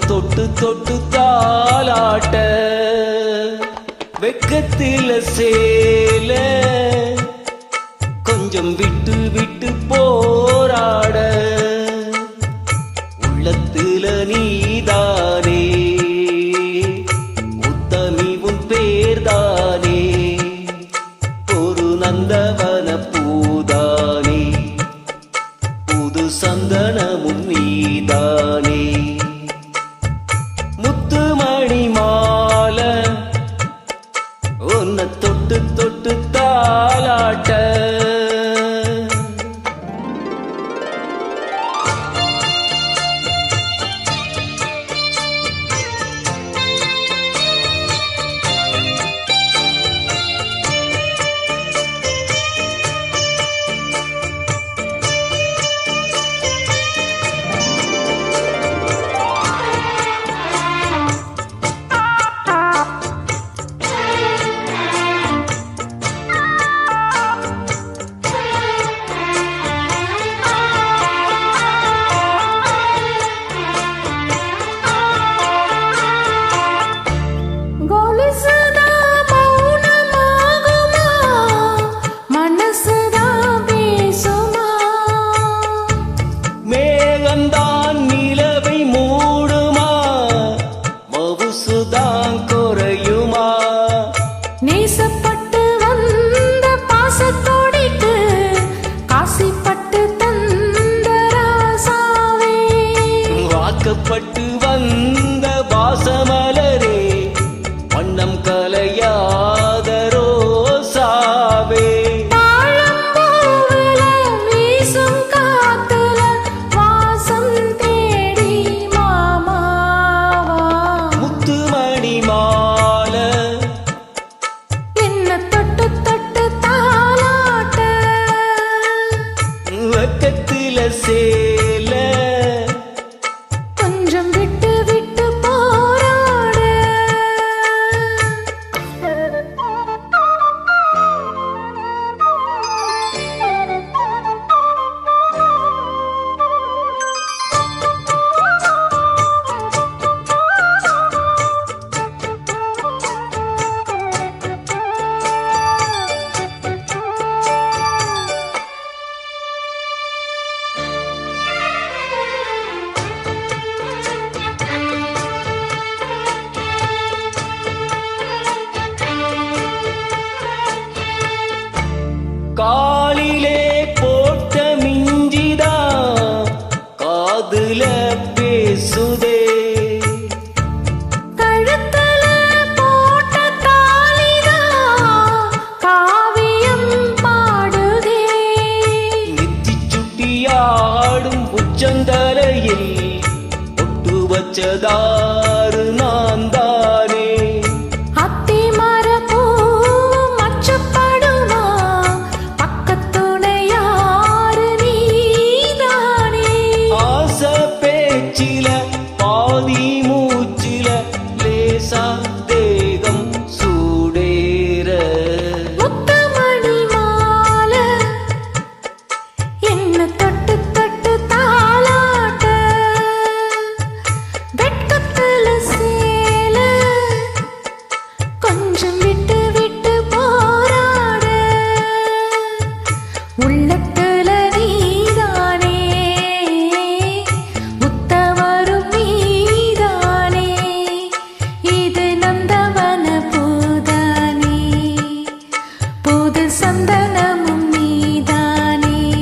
தொட்டு தொட்டு தாளாட்ட வெக்கத்தில சேல கொஞ்சம் விட்டு விட்டு போற வந்த பாசமலரே வண்ணம் க ஆடும் உச்சந்தலையில் ஒட்டு வச்சதாறு நான் தானே அத்தி மரபூ மச்சப்படுமா? பக்கத்துணையாறு நீதானே? ஆசை பேச்சில சந்தனமும் நீதானே.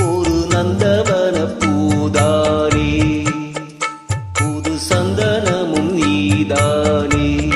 ஒரு நந்தவன பூதானே. புது சந்தனமும் நீதானே.